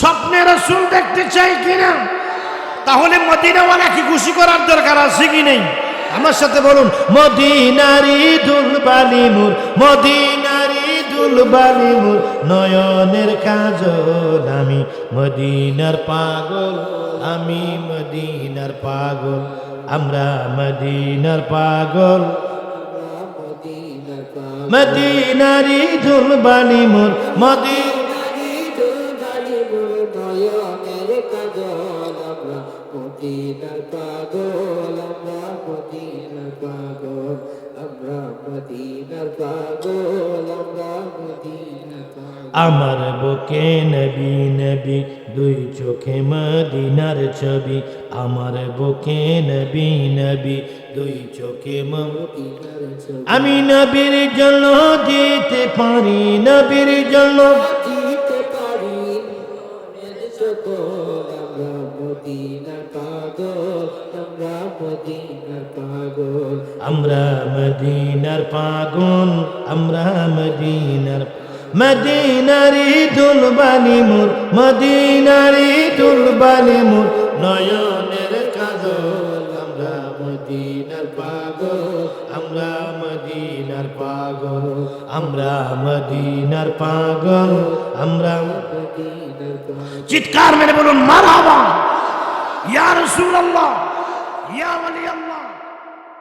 স্বপ্নে রসুল দেখতে চাই কিনা? তাহলে মদিনাওয়ালা কি খুশি করার দরকার আছে কি নেই? আমার সাথে বলুন, মদিনারি দুলবালি মুর, মদিনারি দুলবালি মুর, নয়নের কাজল আমি, মদিনার পাগল, আমি মদিনার পাগল, আমরা মদিনার পাগল। মদিনারি দুলবালি মুর মদিনা পাগল আমরা মদিনার পাগল আমরা মদিনার পাগল আমরা মদিনার পাগল। আমার বুকে নবী নবী দুই চোখে মদিনার ছবি। আমার বুকে নবী নবী দুই চোখে ম- মদিনার ছবি। আমি নবীর জন্য দিতে পারি নবীর জন্য সকল আমরা মদিনার পাগল, আমরা মদিনার পাগল। আমরা মদিনার পাগল, আমরা মদিনার মদিনারি দুলবানি মোর মদিনারি দুলবানি মোর। নয়নের কাজল, আমরা মদিনার পাগল। আমরা মদিনার পাগল, আমরা মদিনার পাগল, আমরা চিৎকার মেরে বলুন মারাবা ইয়া রাসূলুল্লাহ, ইয়া ওয়ালি আল্লাহ